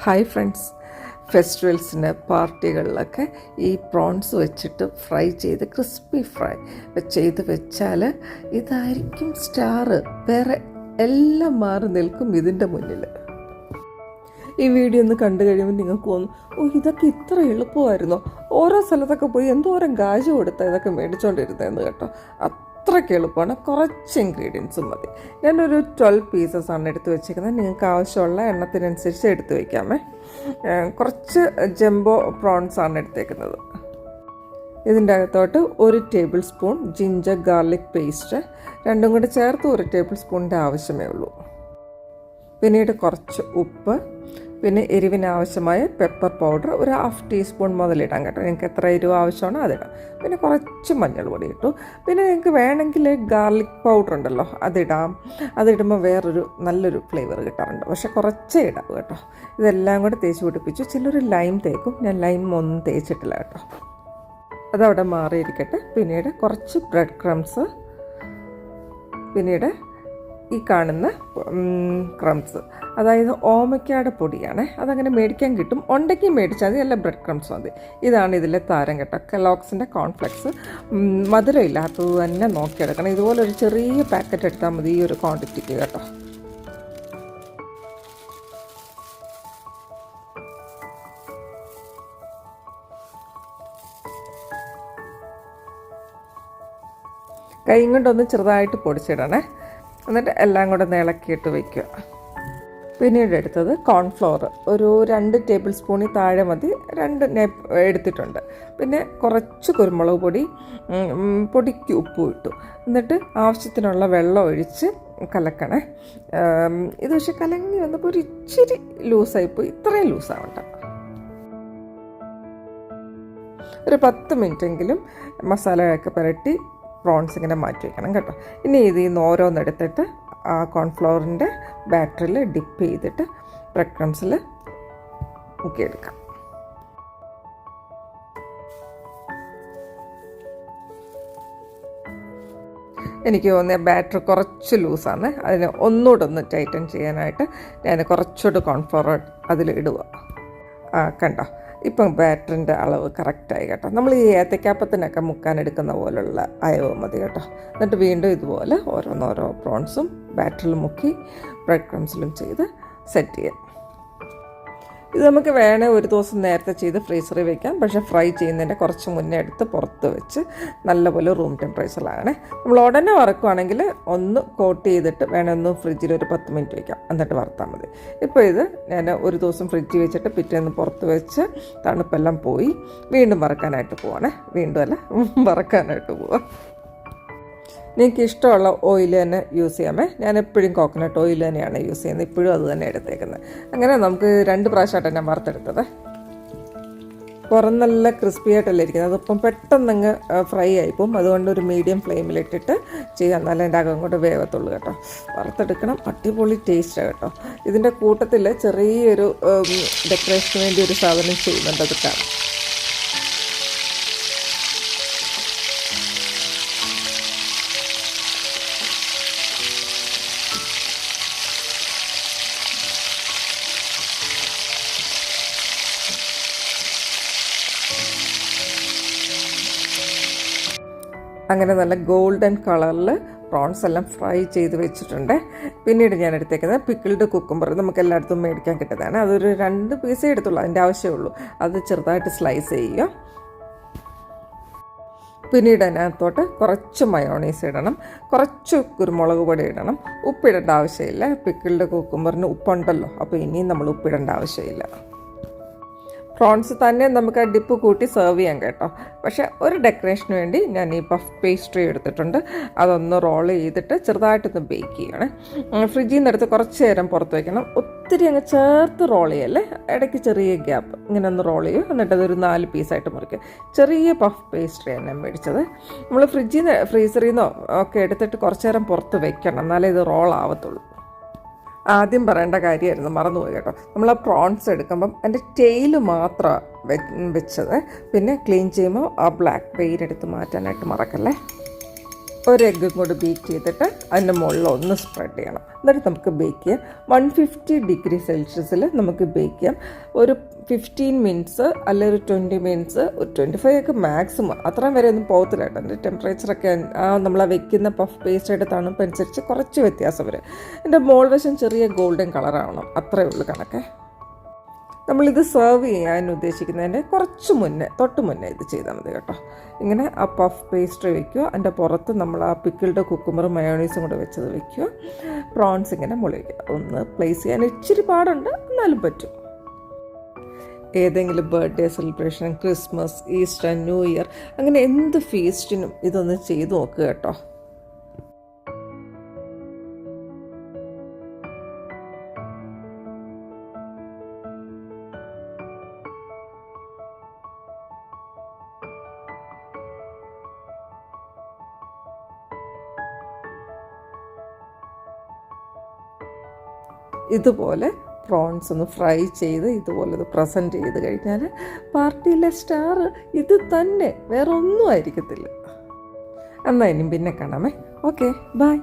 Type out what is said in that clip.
Hi friends ഫെസ്റ്റിവൽസിന് പാർട്ടികളിലൊക്കെ ഈ prawns വെച്ചിട്ട് fry ചെയ്ത് ക്രിസ്പി ഫ്രൈ ചെയ്ത് വെച്ചാൽ ഇതായിരിക്കും സ്റ്റാറ് വേറെ എല്ലാം മാറി നിൽക്കും ഇതിന്റെ മുന്നിൽ ഈ വീഡിയോ ഒന്ന് കണ്ടു കഴിയുമ്പോൾ നിങ്ങൾക്ക് തോന്നും ഓ ഇതൊക്കെ ഇത്ര എളുപ്പമായിരുന്നോ? ഓരോ സ്ഥലത്തൊക്കെ പോയി എന്തോരം കാശ് കൊടുത്താൽ ഇതൊക്കെ മേടിച്ചുകൊണ്ടിരുന്നതെന്ന് കേട്ടോ. അത്രയ്ക്ക് എളുപ്പമാണ്. കുറച്ച് ഇൻഗ്രീഡിയൻസും മതി. ഞാനൊരു ട്വൽവ് പീസസ് ആണ് എടുത്ത് വെച്ചേക്കുന്നത് നിങ്ങൾക്ക് ആവശ്യമുള്ള എണ്ണത്തിനനുസരിച്ച് എടുത്ത് വയ്ക്കാമേ കുറച്ച് ജംബോ പ്രോൺസ് ആണ് എടുത്തേക്കുന്നത്. ഇതിന്റെ അകത്തോട്ട് ഒരു tablespoon ginger garlic paste രണ്ടും കൂടി ചേർത്ത് ഒരു ടേബിൾ സ്പൂണിന്റെ ആവശ്യമേ ഉള്ളൂ. പിന്നീട് കുറച്ച് ഉപ്പ്. പിന്നെ എരിവിന് ആവശ്യമായ പെപ്പർ പൗഡർ ഒരു ഹാഫ് ടീസ്പൂൺ മുതലിടാം കേട്ടോ. നിങ്ങൾക്ക് എത്ര എരിവ് ആവശ്യമാണോ അതിടാം പിന്നെ കുറച്ച് മഞ്ഞൾ പൊടി ഇട്ടു. പിന്നെ നിങ്ങൾക്ക് വേണമെങ്കിൽ ഗാർലിക് പൗഡർ ഉണ്ടല്ലോ അതിടാം അതിടുമ്പോൾ വേറൊരു നല്ലൊരു ഫ്ലേവർ കിട്ടാറുണ്ട്. പക്ഷെ കുറച്ചേ ഇടാവൂ കേട്ടോ. ഇതെല്ലാം കൂടെ തേച്ച് പിടിപ്പിച്ചു. ചിലർ ലൈം തേക്കും. ഞാൻ ലൈം ഒന്നും തേച്ചിട്ടില്ല കേട്ടോ. അതവിടെ മാറിയിരിക്കട്ടെ. പിന്നീട് കുറച്ച് ബ്രെഡ് ക്രംസ് പിന്നീട് ഈ കാണുന്ന ക്രംസ് അതായത് ഓമയ്ക്കാടെ പൊടിയാണ്. അതങ്ങനെ മേടിക്കാൻ കിട്ടും. ഉണ്ടെങ്കിൽ മേടിച്ചാൽ മതി അല്ല ബ്രെഡ് ക്രംസ് മതി. ഇതാണ് ഇതിലെ താരം കേട്ടോ. കെലോക്സിന്റെ കോൺഫ്ലെക്സ് മധുരം ഇല്ലാത്തത് തന്നെ നോക്കിയെടുക്കണം ഇതുപോലെ ഒരു ചെറിയ പാക്കറ്റ് എടുത്താൽ മതി ഈ ഒരു ക്വാണ്ടിറ്റിക്ക് കേട്ടോ. കൈ കൊണ്ടൊന്ന് ചെറുതായിട്ട് പൊടിച്ചിടണേ. എന്നിട്ട് എല്ലാം കൂടെ ഇളക്കിയിട്ട് വയ്ക്കുക പിന്നീട് എടുത്തത് കോൺഫ്ലോർ ഒരു രണ്ട് ടേബിൾ സ്പൂണിൽ താഴെ മതി. രണ്ട് എടുത്തിട്ടുണ്ട്. പിന്നെ കുറച്ച് കുരുമുളക് പൊടി പൊടിക്ക് ഉപ്പും ഇട്ടു. എന്നിട്ട് ആവശ്യത്തിനുള്ള വെള്ളം ഒഴിച്ച് കലക്കണേ. ഇത് പക്ഷെ കലങ്ങി വന്നപ്പോൾ ഒരു ഇച്ചിരി ലൂസായിപ്പോയി ഇത്രയും ലൂസാവണ്ട ഒരു പത്ത് മിനിറ്റെങ്കിലും മസാലകളൊക്കെ പുരട്ടി പ്രോൺസ് ഇങ്ങനെ മാറ്റി വയ്ക്കണം കേട്ടോ. ഇനി ഇതിൽ നിന്ന് ഓരോന്നെടുത്തിട്ട് ആ കോൺഫ്ലവറിന്റെ ബാറ്ററിൽ ഡിപ്പ് ചെയ്തിട്ട് ബ്രെഡ് ക്രംസിൽ മുക്കിയെടുക്കാം. എനിക്ക് തോന്നിയ ബാറ്റർ കുറച്ച് ലൂസാണ് അതിന് ഒന്നുകൂടെ ഒന്ന് ടൈറ്റൻ ചെയ്യാനായിട്ട് ഞാൻ കുറച്ചുകൂടെ കോൺഫ്ലവർ അതിൽ ഇടുക കണ്ടോ? ഇപ്പം ബാറ്ററിന്റെ അളവ് കറക്റ്റായി കേട്ടോ. നമ്മൾ ഈ ഏത്തക്കാപ്പത്തിനൊക്കെ മുക്കാൻ എടുക്കുന്ന പോലുള്ള അയവ് മതി കേട്ടോ. എന്നിട്ട് വീണ്ടും ഇതുപോലെ ഓരോന്നോരോ പ്രോൺസും ബാറ്ററിൽ മുക്കി ബ്രെഡ് ക്രംസിലും ചെയ്ത് സെറ്റ് ചെയ്യാം. ഇത് നമുക്ക് വേണേൽ ഒരു ദിവസം നേരത്തെ ചെയ്ത് ഫ്രീസറിൽ വെക്കാം. പക്ഷേ ഫ്രൈ ചെയ്യുന്നതിന്റെ കുറച്ച് മുന്നേ എടുത്ത് പുറത്ത് വെച്ച് നല്ലപോലെ റൂം ടെമ്പറേച്ചറിലാണ് നമ്മൾ ഉടനെ വറക്കുവാണെങ്കിൽ ഒന്ന് കോട്ട് ചെയ്തിട്ട് വേണേൽ ഒന്ന് ഫ്രിഡ്ജിൽ ഒരു പത്ത് മിനിറ്റ് വെക്കാം. എന്നിട്ട് വറുത്താൽ മതി. ഇപ്പോൾ ഇത് ഞാൻ ഒരു ദിവസം ഫ്രിഡ്ജിൽ വെച്ചിട്ട് പിറ്റേന്ന് പുറത്ത് വെച്ച് തണുപ്പെല്ലാം പോയി വീണ്ടും വറക്കാനായിട്ട് പോവാണേ. വീണ്ടും അല്ല വറക്കാനായിട്ട് പോവാം. നിങ്ങൾക്ക് ഇഷ്ടമുള്ള ഓയിൽ തന്നെ യൂസ് ചെയ്യാമേ. ഞാൻ എപ്പോഴും കോക്കനട്ട് ഓയിൽ തന്നെയാണ് യൂസ് ചെയ്യുന്നത്. ഇപ്പോഴും അത് തന്നെ എടുത്തേക്കുന്നത്. അങ്ങനെ നമുക്ക് രണ്ട് പ്രാവശ്യമായിട്ടാണ് ഞാൻ വറുത്തെടുത്തത്. പുറം നല്ല ക്രിസ്പി ആയിട്ടല്ലേ ഇരിക്കുന്നത്. അതിപ്പം പെട്ടെന്ന് അങ്ങ് ഫ്രൈ ആയിപ്പോവും അതുകൊണ്ട് ഒരു മീഡിയം ഫ്ലെയിമിലിട്ടിട്ട് ചെയ്യാം നല്ല എന്റെ അകം കൊണ്ട് വേവത്തുള്ളൂ കേട്ടോ. വറുത്തെടുക്കണം. അടിപൊളി ടേസ്റ്റാണ് കേട്ടോ. ഇതിന്റെ കൂട്ടത്തിൽ ചെറിയൊരു ഡെക്കറേഷന് വേണ്ടി ഒരു സാധനം ചെയ്യുന്നുണ്ട് അത് കാണാം. അങ്ങനെ നല്ല ഗോൾഡൻ കളറിൽ പ്രോൺസ് എല്ലാം ഫ്രൈ ചെയ്ത് വെച്ചിട്ടുണ്ട്. പിന്നീട് ഞാൻ എടുത്തേക്കുന്നത് പിക്കിൾഡ് കുക്കുംബർ നമുക്ക് എല്ലായിടത്തും മേടിക്കാൻ കിട്ടുന്നതാണ്. അതൊരു രണ്ട് പീസേ എടുത്തുള്ളൂ. അതിന്റെ ആവശ്യമുള്ളൂ അത് ചെറുതായിട്ട് സ്ലൈസ് ചെയ്യുക. പിന്നീട് അതിനകത്തോട്ട് കുറച്ച് മയോണൈസ് ഇടണം. കുറച്ച് കുരുമുളക് പൊടി ഇടണം. ഉപ്പിടേണ്ട ആവശ്യമില്ല. പിക്കിൾഡ് കുക്കുംബറിന് ഉപ്പുണ്ടല്ലോ. അപ്പോൾ ഇനിയും നമ്മൾ ഉപ്പിടേണ്ട ആവശ്യമില്ല. പ്രോൺസ് തന്നെ നമുക്ക് ആ ഡിപ്പ് കൂട്ടി സെർവ് ചെയ്യാം കേട്ടോ. പക്ഷേ ഒരു ഡെക്കറേഷന് വേണ്ടി ഞാൻ ഈ പഫ് പേസ്ട്രി എടുത്തിട്ടുണ്ട്. അതൊന്ന് റോൾ ചെയ്തിട്ട് ചെറുതായിട്ടൊന്ന് ബേക്ക് ചെയ്യണം. ഫ്രിഡ്ജിൽ നിന്ന് എടുത്ത് കുറച്ച് നേരം പുറത്ത് വയ്ക്കണം ഒത്തിരി അങ്ങ് ചേർത്ത് റോൾ ചെയ്യല്ലേ? ഇടയ്ക്ക് ചെറിയ ഗ്യാപ്പ് ഇങ്ങനെ ഒന്ന് റോൾ ചെയ്യും. എന്നിട്ട് അതൊരു നാല് പീസായിട്ട് മുറിക്കും. ചെറിയ പഫ് പേസ്ട്രിയാണ് ഞാൻ മേടിച്ചത്. നമ്മൾ ഫ്രിഡ്ജിൽ നിന്ന് ഫ്രീസറിൽ നിന്നോ ഒക്കെ എടുത്തിട്ട് കുറച്ച് നേരം പുറത്ത് വെക്കണം. എന്നാലേ ഇത് റോൾ ആവത്തുള്ളൂ. ആദ്യം പറയേണ്ട കാര്യമായിരുന്നു മറന്നുപോയി കേട്ടോ. നമ്മൾ ആ പ്രോൺസ് എടുക്കുമ്പം അതിന്റെ ടെയിൽ മാത്രമാണ് വെച്ചത്. പിന്നെ ക്ലീൻ ചെയ്യുമ്പോൾ ആ ബ്ലാക്ക് പെയിൻ എടുത്ത് മാറ്റാനായിട്ട് മറക്കല്ലേ? ഒരു എഗ്ഗും കൂടി ബീറ്റ് ചെയ്തിട്ട് അതിന്റെ മുകളിൽ ഒന്ന് സ്പ്രെഡ് ചെയ്യണം. എന്നിട്ട് നമുക്ക് ബേക്ക് ചെയ്യാം. വൺ ഫിഫ്റ്റി ഡിഗ്രി സെൽഷ്യസിൽ നമുക്ക് ബേക്ക് ചെയ്യാം. ഒരു ഫിഫ്റ്റീൻ മിനിറ്റ്സ് അല്ലെങ്കിൽ ഒരു ട്വന്റി മിനിറ്റ്സ് ഒരു ട്വന്റി ഫൈവ് ഒക്കെ മാക്സിമം അത്രയും വരെ ഒന്നും പോകത്തില്ല കേട്ടോ. എന്റെ ടെമ്പറേച്ചറൊക്കെ നമ്മൾ വെക്കുന്ന പഫ് പേസ്റ്റയുടെ തണുപ്പ് അനുസരിച്ച് കുറച്ച് വ്യത്യാസം വരും. എന്റെ മോൾ വശം ചെറിയ ഗോൾഡൻ കളറാവണം അത്രയേ ഉള്ളൂ കണക്കെ. നമ്മളിത് സെർവ് ചെയ്യാൻ ഉദ്ദേശിക്കുന്നതിന്റെ കുറച്ച് മുന്നേ തൊട്ട് മുന്നേ ഇത് ചെയ്താൽ മതി കേട്ടോ. ഇങ്ങനെ ആ പഫ് പേസ്ട്രി വയ്ക്കുക അതിന്റെ പുറത്ത് നമ്മൾ ആ പിക്കിൾഡ് കുക്കുമറും മയോണീസും കൂടെ വെച്ചത് വയ്ക്കുക പ്രോൺസ് ഇങ്ങനെ മുളയ്ക്കുക. ഒന്ന് പ്ലേസ് ചെയ്യാൻ ഇച്ചിരി പാടുണ്ട്. എന്നാലും പറ്റും. ഏതെങ്കിലും birthday celebration Christmas Easter new year അങ്ങനെ എന്ത് ഫീസ്റ്റിനും ഇതൊന്ന് ചെയ്ത് നോക്കുക കേട്ടോ. ഇതുപോലെ പ്രോൺസ് ഒന്ന് ഫ്രൈ ചെയ്ത് ഇതുപോലെ ഇത് പ്രസന്റ് ചെയ്ത് കഴിഞ്ഞാൽ പാർട്ടിയിലെ സ്റ്റാർ ഇത് തന്നെ വേറെ ഒന്നും ആയിരിക്കത്തില്ല. എന്നാൽ ഇനി പിന്നെ കാണാമേ. Okay bye